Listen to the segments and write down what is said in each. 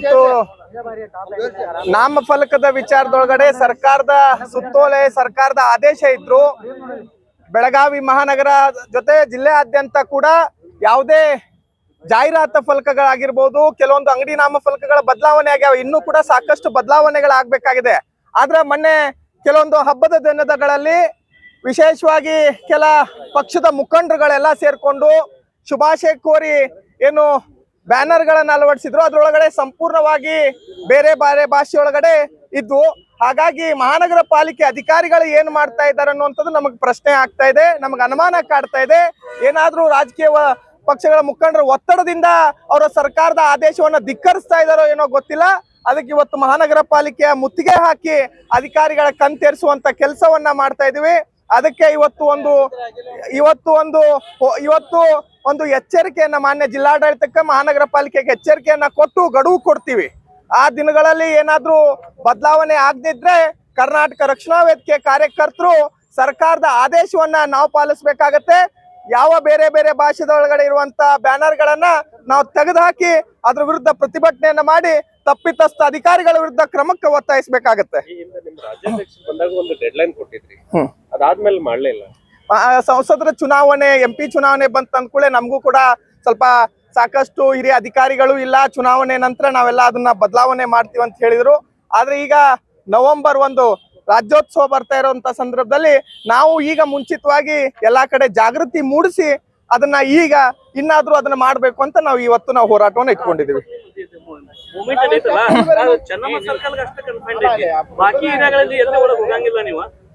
ಇವತ್ತು ನಾಮಫಲಕದ ವಿಚಾರದೊಳಗಡೆ ಸರ್ಕಾರದ ಸುತ್ತೋಲೆ, ಸರ್ಕಾರದ ಆದೇಶ ಇದ್ರು, ಬೆಳಗಾವಿ ಮಹಾನಗರ ಜೊತೆ ಜಿಲ್ಲೆಯಾದ್ಯಂತ ಕೂಡ ಯಾವುದೇ ಜಾಹೀರಾತ ಫಲಕಗಳಾಗಿರ್ಬೋದು, ಕೆಲವೊಂದು ಅಂಗಡಿ ನಾಮ ಫಲಕಗಳ ಬದಲಾವಣೆ ಆಗ್ಯಾವ, ಇನ್ನೂ ಕೂಡ ಸಾಕಷ್ಟು ಬದಲಾವಣೆಗಳಾಗಬೇಕಾಗಿದೆ. ಆದ್ರೆ ಮೊನ್ನೆ ಕೆಲವೊಂದು ಹಬ್ಬದ ದಿನದಗಳಲ್ಲಿ ವಿಶೇಷವಾಗಿ ಕೆಲ ಪಕ್ಷದ ಮುಖಂಡರುಗಳೆಲ್ಲ ಸೇರ್ಕೊಂಡು ಶುಭಾಶಯ ಕೋರಿ ಏನು ಬ್ಯಾನರ್ಗಳನ್ನ ಅಳವಡಿಸಿದ್ರು. ಅದರೊಳಗಡೆ ಸಂಪೂರ್ಣವಾಗಿ ಬೇರೆ ಬೇರೆ ಭಾಷೆಯೊಳಗಡೆ ಇದ್ವು ಹಾಗಾಗಿ ಮಹಾನಗರ ಪಾಲಿಕೆ ಅಧಿಕಾರಿಗಳು ಏನ್ ಮಾಡ್ತಾ ಇದ್ದಾರೆ ಅನ್ನುವಂಥದ್ದು ನಮಗೆ ಪ್ರಶ್ನೆ ಆಗ್ತಾ ಇದೆ, ನಮಗೆ ಅನುಮಾನ ಕಾಡ್ತಾ ಇದೆ. ಏನಾದರೂ ರಾಜಕೀಯ ಪಕ್ಷಗಳ ಮುಖಂಡರ ಒತ್ತಡದಿಂದ ಅವರ ಸರ್ಕಾರದ ಆದೇಶವನ್ನ ಧಿಕ್ಕರಿಸ್ತಾ ಇದಾರೋ ಏನೋ ಗೊತ್ತಿಲ್ಲ. ಅದಕ್ಕೆ ಇವತ್ತು ಮಹಾನಗರ ಪಾಲಿಕೆಯ ಮುತ್ತಿಗೆ ಹಾಕಿ ಅಧಿಕಾರಿಗಳ ಕಣ್ತೇರಿಸುವಂತ ಕೆಲಸವನ್ನ ಮಾಡ್ತಾ ಇದೀವಿ. ಅದಕ್ಕೆ ಇವತ್ತು ಒಂದು ಇವತ್ತು ಒಂದು ಇವತ್ತು ಒಂದು ಎಚ್ಚರಿಕೆಯನ್ನ ಮಾನ್ಯ ಜಿಲ್ಲಾಡಳಿತಕ್ಕೆ ಮಹಾನಗರ ಪಾಲಿಕೆಗೆ ಎಚ್ಚರಿಕೆಯನ್ನ ಕೊಟ್ಟು ಗಡುವು ಕೊಡ್ತೀವಿ. ಆ ದಿನಗಳಲ್ಲಿ ಏನಾದ್ರೂ ಬದಲಾವಣೆ ಆಗದಿದ್ರೆ ಕರ್ನಾಟಕ ರಕ್ಷಣಾ ವೇದಿಕೆ ಕಾರ್ಯಕರ್ತರು ಸರ್ಕಾರದ ಆದೇಶವನ್ನ ನಾವು ಪಾಲಿಸ್ಬೇಕಾಗತ್ತೆ. ಯಾವ ಬೇರೆ ಬೇರೆ ಭಾಷೆದೊಳಗಡೆ ಇರುವಂತ ಬ್ಯಾನರ್ಗಳನ್ನ ನಾವು ತೆಗೆದುಹಾಕಿ ಅದ್ರ ವಿರುದ್ಧ ಪ್ರತಿಭಟನೆಯನ್ನ ಮಾಡಿ ತಪ್ಪಿತಸ್ಥ ಅಧಿಕಾರಿಗಳ ವಿರುದ್ಧ ಕ್ರಮಕ್ಕೆ ಒತ್ತಾಯಿಸಬೇಕಾಗತ್ತೆ. ಅದಾದ್ಮೇಲೆ ಮಾಡ್ಲೇ ಸಂಸದರ ಚುನಾವಣೆ ಎಂ ಪಿ ಚುನಾವಣೆ ಬಂತ ಅಂದ್ಕೂಳೆ ನಮಗೂ ಕೂಡ ಸ್ವಲ್ಪ ಸಾಕಷ್ಟು ಹಿರಿಯ ಅಧಿಕಾರಿಗಳು ಇಲ್ಲ. ಚುನಾವಣೆ ನಂತರ ನಾವೆಲ್ಲ ಅದನ್ನ ಬದಲಾವಣೆ ಮಾಡ್ತೀವಿ ಅಂತ ಹೇಳಿದ್ರು. ಆದ್ರೆ ಈಗ ನವೆಂಬರ್ ಒಂದು ರಾಜ್ಯೋತ್ಸವ ಬರ್ತಾ ಇರುವಂತ ಸಂದರ್ಭದಲ್ಲಿ ನಾವು ಈಗ ಮುಂಚಿತವಾಗಿ ಎಲ್ಲಾ ಕಡೆ ಜಾಗೃತಿ ಮೂಡಿಸಿ ಅದನ್ನ ಈಗ ಇನ್ನಾದ್ರೂ ಅದನ್ನ ಮಾಡ್ಬೇಕು ಅಂತ ನಾವು ಇವತ್ತು ನಾವು ಹೋರಾಟವನ್ನು ಇಟ್ಕೊಂಡಿದೀವಿ.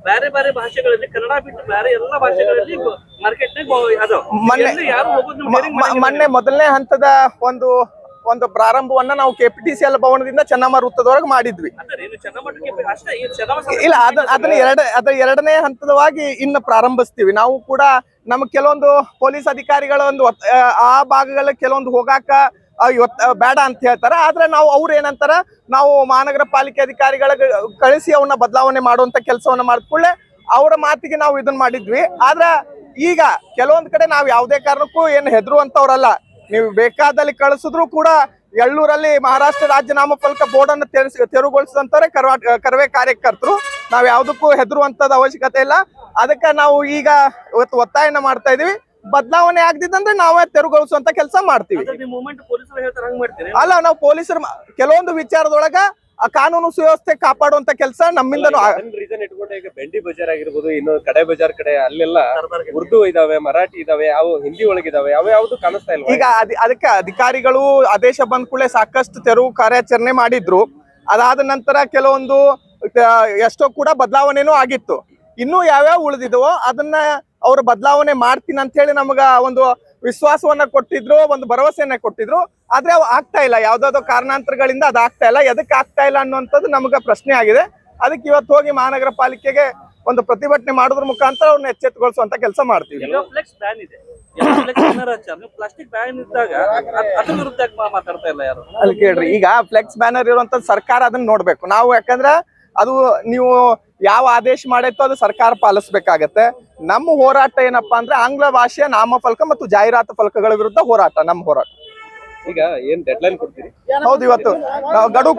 ಬೇರೆ ಬೇರೆ ಭಾಷೆಗಳಲ್ಲಿ ಕನ್ನಡ ಬಿಟ್ಟು ಬೇರೆ ಎಲ್ಲಾ ಭಾಷೆಗಳಲ್ಲಿ ಮಾರ್ಕೆಟ್ ಮೊನ್ನೆ ಮೊದಲನೇ ಹಂತದ ಒಂದು ಒಂದು ಪ್ರಾರಂಭವನ್ನ ನಾವು K P T C L ಭವನದಿಂದ Chennamma ವೃತ್ತದವರೆಗೆ ಮಾಡಿದ್ವಿ. ಇಲ್ಲ ಅದ ಅದನ್ನ ಎರಡ ಅದ ಎರಡನೇ ಹಂತದವಾಗಿ ಇನ್ನು ಪ್ರಾರಂಭಿಸ್ತೀವಿ. ನಾವು ಕೂಡ ನಮ್ ಕೆಲವೊಂದು ಪೊಲೀಸ್ ಅಧಿಕಾರಿಗಳ ಒಂದು ಆ, ಭಾಗಗಳ ಕೆಲವೊಂದು ಹೋಗಾಕ ಬೇಡ ಅಂತ ಹೇಳ್ತಾರ. ಆದ್ರೆ ನಾವು ಅವ್ರು ಏನಂತಾರ ನಾವು ಮಹಾನಗರ ಪಾಲಿಕೆ ಅಧಿಕಾರಿಗಳ ಕಳಿಸಿ ಅವನ್ನ ಬದಲಾವಣೆ ಮಾಡುವಂತ ಕೆಲಸವನ್ನ ಮಾಡಿಕೊಳ್ಳೆ ಅವರ ಮಾತಿಗೆ ನಾವು ಇದನ್ನ ಮಾಡಿದ್ವಿ. ಆದ್ರ ಈಗ ಕೆಲವೊಂದ್ ಕಡೆ ನಾವು ಯಾವುದೇ ಕಾರಣಕ್ಕೂ ಏನು ಹೆದರುವಂತವ್ರಲ್ಲ. ನೀವು ಬೇಕಾದಲ್ಲಿ ಕಳಿಸಿದ್ರು ಕೂಡ ಎಳ್ಳೂರಲ್ಲಿ ಮಹಾರಾಷ್ಟ್ರ ರಾಜ್ಯ ನಾಮಫಲಕ ಬೋರ್ಡ್ ಅನ್ನು ತೆರೆಸಿ ತೆರವುಗೊಳಿಸಿದಂತವ್ರೆ ಕರ್ವಾ ಕರವೇ ಕಾರ್ಯಕರ್ತರು. ನಾವ್ ಯಾವುದಕ್ಕೂ ಹೆದರುವಂತದ ಅವಶ್ಯಕತೆ ಇಲ್ಲ. ಅದಕ್ಕೆ ನಾವು ಈಗ ಇವತ್ತು ಒತ್ತಾಯನ ಮಾಡ್ತಾ ಇದೀವಿ. ಬದಲಾವಣೆ ಆಗದಿದ್ದಂದ್ರೆ ನಾವೇ ತೆರವುಗೊಳಿಸುವಂತ ಕೆಲಸ ಮಾಡ್ತೀವಿ. ಅಲ್ಲ ನಾವು ಪೊಲೀಸರು ಕೆಲವೊಂದು ವಿಚಾರದೊಳಗ ಆ ಕಾನೂನು ಸುವ್ಯವಸ್ಥೆ ಕಾಪಾಡುವಂತ ಕೆಲಸ ನಮ್ಮಿಂದನೂ ರೀಸನ್ ಇಟ್ಕೊಂಡು ಈಗ ಬೆಂಡಿ ಬಜಾರ್ ಆಗಿರ್ಬೋದು ಇನ್ನು ಕಡೆ ಬಜಾರ್ ಕಡೆ ಅಲ್ಲೆಲ್ಲ ಉರ್ದು ಇದಾವೆ ಮರಾಠಿ ಇದಾವೆ ಅವು ಹಿಂದಿ ಒಳಗಿದಾವೆ ಯಾವ ಯಾವ್ದು ಕಾಣಿಸ್ತಾ ಇಲ್ಲ ಈಗ ಅದ್- ಅದಕ್ಕೆ ಅಧಿಕಾರಿಗಳು ಆದೇಶ ಬಂದ ಕೂಡಲೇ ಸಾಕಷ್ಟು ತೆರವು ಕಾರ್ಯಾಚರಣೆ ಮಾಡಿದ್ರು. ಅದಾದ ನಂತರ ಕೆಲವೊಂದು ಎಷ್ಟೋ ಕೂಡ ಬದಲಾವಣೆನೂ ಆಗಿತ್ತು. ಇನ್ನೂ ಯಾವ್ಯಾವ ಉಳಿದಿದವೋ ಅದನ್ನ ಅವ್ರು ಬದಲಾವಣೆ ಮಾಡ್ತೀನಿ ಅಂತ ಹೇಳಿ ನಮಗ ಒಂದು ವಿಶ್ವಾಸವನ್ನ ಕೊಟ್ಟಿದ್ರು ಒಂದು ಭರವಸೆಯನ್ನ ಕೊಟ್ಟಿದ್ರು. ಆದ್ರೆ ಅವು ಆಗ್ತಾ ಇಲ್ಲ. ಯಾವ್ದಾದ್ರು ಕಾರಣಾಂತರಗಳಿಂದ ಅದು ಆಗ್ತಾ ಇಲ್ಲ. ಎದಕ್ಕೆ ಆಗ್ತಾ ಇಲ್ಲ ಅನ್ನುವಂಥದ್ದು ನಮಗ ಪ್ರಶ್ನೆ ಆಗಿದೆ. ಅದಕ್ಕೆ ಇವತ್ತು ಹೋಗಿ ಮಹಾನಗರ ಪಾಲಿಕೆಗೆ ಒಂದು ಪ್ರತಿಭಟನೆ ಮಾಡೋದ್ರ ಮುಖಾಂತರ ಅವ್ರನ್ನ ಎಚ್ಚೆತ್ತುಗೊಳಿಸುವಂತ ಕೆಲಸ ಮಾಡ್ತೀವಿ. ಅಲ್ಲಿ ಕೇಳ್ರಿ. ಈಗ ಫ್ಲೆಕ್ಸ್ ಬ್ಯಾನರ್ ಇರುವಂತ ಸರ್ಕಾರ ಅದನ್ನ ನೋಡ್ಬೇಕು. ನಾವು ಯಾಕಂದ್ರೆ ಅದು ನೀವು ಯಾವ ಆದೇಶ ಮಾಡೈತೋ ಅದು ಸರ್ಕಾರ ಪಾಲಿಸ್ಬೇಕಾಗತ್ತೆ. ನಮ್ಮ ಹೋರಾಟ ಏನಪ್ಪಾ ಅಂದ್ರೆ ಆಂಗ್ಲ ಭಾಷೆಯ ನಾಮಫಲಕ ಮತ್ತು ಜಾಹೀರಾತು ಫಲಕಗಳ ವಿರುದ್ಧ ಹೋರಾಟ ನಮ್ಮ ಹೋರಾಟ. ಈಗ ಏನ್ ಡೆಡ್ ಲೈನ್ ಕೊಡ್ತೀರಿ? ಹೌದು ಇವತ್ತು ನಾವು ಗಡುವು